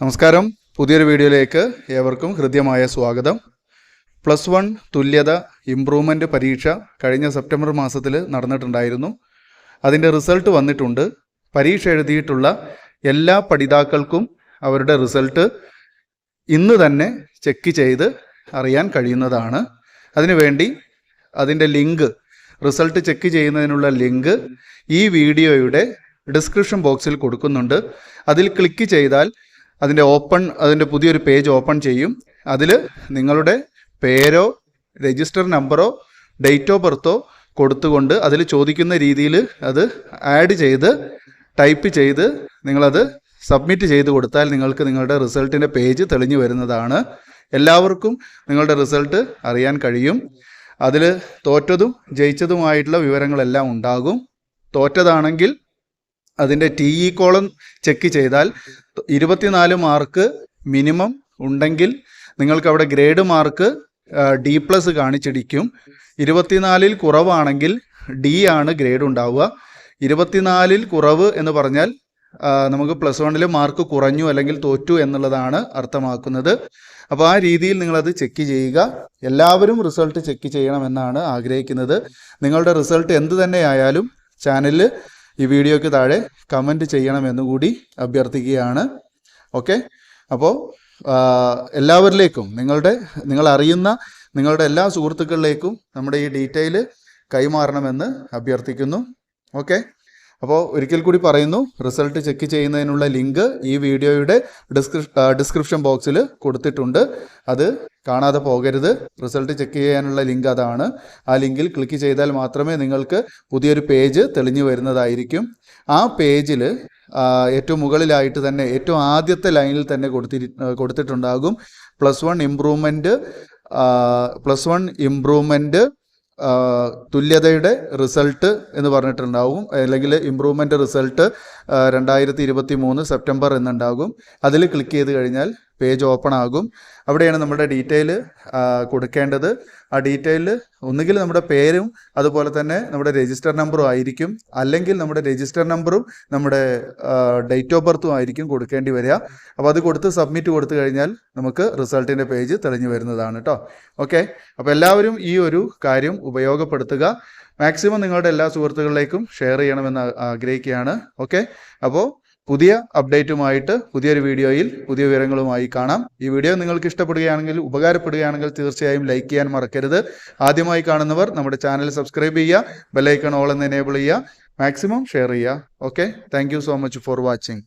നമസ്കാരം. പുതിയൊരു വീഡിയോയിലേക്ക് ഏവർക്കും ഹൃദ്യമായ സ്വാഗതം. പ്ലസ് വൺ തുല്യത ഇംപ്രൂവ്മെന്റ് പരീക്ഷ കഴിഞ്ഞ സെപ്റ്റംബർ മാസത്തിൽ നടന്നിട്ടുണ്ടായിരുന്നു. അതിന്റെ റിസൾട്ട് വന്നിട്ടുണ്ട്. പരീക്ഷ എഴുതിയിട്ടുള്ള എല്ലാ പഠിതാക്കൾക്കും അവരുടെ റിസൾട്ട് ഇന്ന് തന്നെ ചെക്ക് ചെയ്ത് അറിയാൻ കഴിയുന്നതാണ്. അതിനുവേണ്ടി അതിന്റെ ലിങ്ക് റിസൾട്ട് ചെക്ക് ചെയ്യുന്നതിനുള്ള ലിങ്ക് ഈ വീഡിയോയുടെ ഡിസ്ക്രിപ്ഷൻ ബോക്സിൽ കൊടുക്കുന്നുണ്ട്. അതിൽ ക്ലിക്ക് ചെയ്താൽ അതിന്റെ ഓപ്പൺ അതിന്റെ പുതിയൊരു പേജ് ഓപ്പൺ ചെയ്യും. അതിൽ നിങ്ങളുടെ പേരോ രജിസ്റ്റർ നമ്പറോ ഡേറ്റ് ഓഫ് ബർത്തോ കൊടുത്തുകൊണ്ട് അതിൽ ചോദിക്കുന്ന രീതിയിൽ അത് ആഡ് ചെയ്ത് ടൈപ്പ് ചെയ്ത് നിങ്ങളത് സബ്മിറ്റ് ചെയ്ത് കൊടുത്താൽ നിങ്ങൾക്ക് നിങ്ങളുടെ റിസൾട്ടിന്റെ പേജ് തെളിഞ്ഞു വരുന്നതാണ്. എല്ലാവർക്കും നിങ്ങളുടെ റിസൾട്ട് അറിയാൻ കഴിയും. അതിൽ തോറ്റതും ജയിച്ചതുമായിട്ടുള്ള വിവരങ്ങളെല്ലാം ഉണ്ടാകും. തോറ്റതാണെങ്കിൽ അതിന്റെ ടി ഇ കോളം ചെക്ക് ചെയ്താൽ ഇരുപത്തിനാല് മാർക്ക് മിനിമം ഉണ്ടെങ്കിൽ നിങ്ങൾക്ക് അവിടെ ഗ്രേഡ് മാർക്ക് ഡി പ്ലസ് കാണിച്ചിടിക്കും ഇരുപത്തിനാലിൽ കുറവാണെങ്കിൽ ഡി ആണ് ഗ്രേഡ് ഉണ്ടാവുക. ഇരുപത്തിനാലിൽ കുറവ് എന്ന് പറഞ്ഞാൽ നമുക്ക് പ്ലസ് വണ്ണിൽ മാർക്ക് കുറഞ്ഞു അല്ലെങ്കിൽ തോറ്റു എന്നുള്ളതാണ് അർത്ഥമാക്കുന്നത്. അപ്പോൾ ആ രീതിയിൽ നിങ്ങളത് ചെക്ക് ചെയ്യുക. എല്ലാവരും റിസൾട്ട് ചെക്ക് ചെയ്യണമെന്നാണ് ആഗ്രഹിക്കുന്നത്. നിങ്ങളുടെ റിസൾട്ട് എന്ത് തന്നെയായാലും ചാനലിൽ ഈ വീഡിയോയ്ക്ക് താഴെ കമന്റ് ചെയ്യണമെന്ന് കൂടി അഭ്യർത്ഥിക്കുകയാണ്. ഓക്കെ അപ്പോൾ എല്ലാവരിലേക്കും നിങ്ങളുടെ നിങ്ങൾ അറിയുന്ന നിങ്ങളുടെ എല്ലാ സുഹൃത്തുക്കളിലേക്കും നമ്മുടെ ഈ ഡീറ്റെയിൽ കൈമാറണമെന്ന് അഭ്യർത്ഥിക്കുന്നു. ഓക്കെ അപ്പോൾ ഒരിക്കൽ കൂടി പറയുന്നു റിസൾട്ട് ചെക്ക് ചെയ്യുന്നതിനുള്ള ലിങ്ക് ഈ വീഡിയോയുടെ ഡിസ്ക്രി ഡിസ്ക്രിപ്ഷൻ ബോക്സിൽ കൊടുത്തിട്ടുണ്ട്. അത് കാണാതെ പോകരുത്. റിസൾട്ട് ചെക്ക് ചെയ്യാനുള്ള ലിങ്ക് അതാണ്. ആ ലിങ്കിൽ ക്ലിക്ക് ചെയ്താൽ മാത്രമേ നിങ്ങൾക്ക് പുതിയൊരു പേജ് തെളിഞ്ഞു വരുന്നതായിരിക്കും. ആ പേജിൽ ഏറ്റവും മുകളിലായിട്ട് തന്നെ ഏറ്റവും ആദ്യത്തെ ലൈനിൽ തന്നെ കൊടുത്തി കൊടുത്തിട്ടുണ്ടാകും. Plus one improvement plus one improvement തുല്യതയുടെ result എന്ന് പറഞ്ഞിട്ടുണ്ടാവും. അല്ലെങ്കിൽ ഇമ്പ്രൂവ്മെന്റ് റിസൾട്ട് രണ്ടായിരത്തി ഇരുപത്തി മൂന്ന് സെപ്റ്റംബർ എന്നുണ്ടാകും. അതിൽ ക്ലിക്ക് ചെയ്ത് കഴിഞ്ഞാൽ പേജ് ഓപ്പൺ ആകും. അവിടെയാണ് നമ്മുടെ ഡീറ്റെയിൽ കൊടുക്കേണ്ടത്. ആ ഡീറ്റെയിൽ ഒന്നുകിൽ നമ്മുടെ പേരും അതുപോലെ തന്നെ നമ്മുടെ രജിസ്റ്റർ നമ്പറും ആയിരിക്കും. അല്ലെങ്കിൽ നമ്മുടെ രജിസ്റ്റർ നമ്പറും നമ്മുടെ ഡേറ്റ് ഓഫ് ബർത്തും ആയിരിക്കും കൊടുക്കേണ്ടി വരിക. അപ്പോൾ അത് കൊടുത്ത് സബ്മിറ്റ് കൊടുത്തു കഴിഞ്ഞാൽ നമുക്ക് റിസൾട്ടിന്റെ പേജ് തെളിഞ്ഞു വരുന്നതാണ് കേട്ടോ ഓക്കെ? അപ്പോൾ എല്ലാവരും ഈ ഒരു കാര്യം ഉപയോഗപ്പെടുത്തുക. മാക്സിമം നിങ്ങളുടെ എല്ലാ സുഹൃത്തുക്കളിലേക്കും ഷെയർ ചെയ്യണമെന്ന് ആഗ്രഹിക്കുകയാണ്. ഓക്കെ? അപ്പോൾ പുതിയ അപ്ഡേറ്റുമായിട്ട് പുതിയൊരു വീഡിയോയിൽ പുതിയ വിവരങ്ങളുമായി കാണാം. ഈ വീഡിയോ നിങ്ങൾക്ക് ഇഷ്ടപ്പെടുകയാണെങ്കിൽ ഉപകാരപ്പെടുകയാണെങ്കിൽ തീർച്ചയായും ലൈക്ക് ചെയ്യാൻ മറക്കരുത്. ആദ്യമായി കാണുന്നവർ നമ്മുടെ ചാനൽ സബ്സ്ക്രൈബ് ചെയ്യുക ബെല്ലൈക്കൺ ഓൾ എന്ന് എനേബിൾ ചെയ്യുക മാക്സിമം ഷെയർ ചെയ്യുക. Okay thank so much for watching